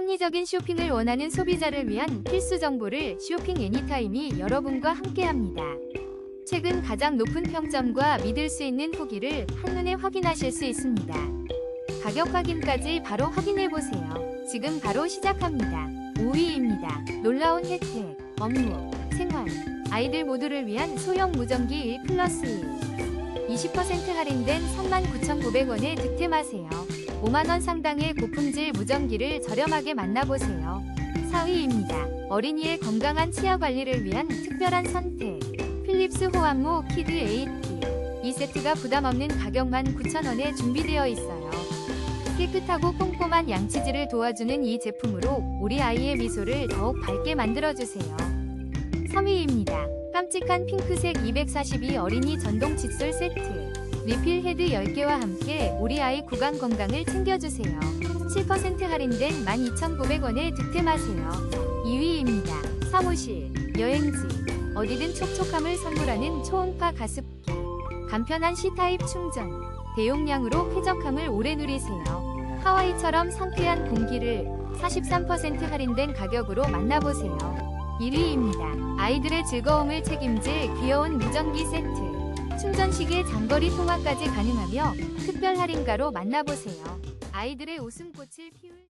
합리적인 쇼핑을 원하는 소비자를 위한 필수 정보를 쇼핑 애니타임이 여러분과 함께합니다. 최근 가장 높은 평점과 믿을 수 있는 후기를 한눈에 확인하실 수 있습니다. 가격 확인까지 바로 확인해 보세요. 지금 바로 시작합니다. 5위입니다. 놀라운 혜택, 업무, 생활, 아이들 모두를 위한 소형 무전기 1 플러스 1. 20% 할인된 39,900원에 득템하세요. 5만원 상당의 고품질 무전기를 저렴하게 만나보세요. 4위입니다. 어린이의 건강한 치아 관리를 위한 특별한 선택. 필립스 호환모 키드 8티. 이 세트가 부담 없는 가격만 9,000원에 준비되어 있어요. 깨끗하고 꼼꼼한 양치질을 도와주는 이 제품으로 우리 아이의 미소를 더욱 밝게 만들어주세요. 3위입니다. 깜찍한 핑크색 242 어린이 전동 칫솔 세트. 리필 헤드 10개와 함께 우리 아이 구강 건강을 챙겨주세요. 7% 할인된 12,900원에 득템하세요. 2위입니다. 사무실, 여행지, 어디든 촉촉함을 선물하는 초음파 가습기. 간편한 C타입 충전, 대용량으로 쾌적함을 오래 누리세요. 하와이처럼 상쾌한 공기를 43% 할인된 가격으로 만나보세요. 1위입니다. 아이들의 즐거움을 책임질 귀여운 무전기 세트. 충전식의 장거리 통화까지 가능하며 특별 할인가로 만나보세요. 아이들의 웃음꽃을 피울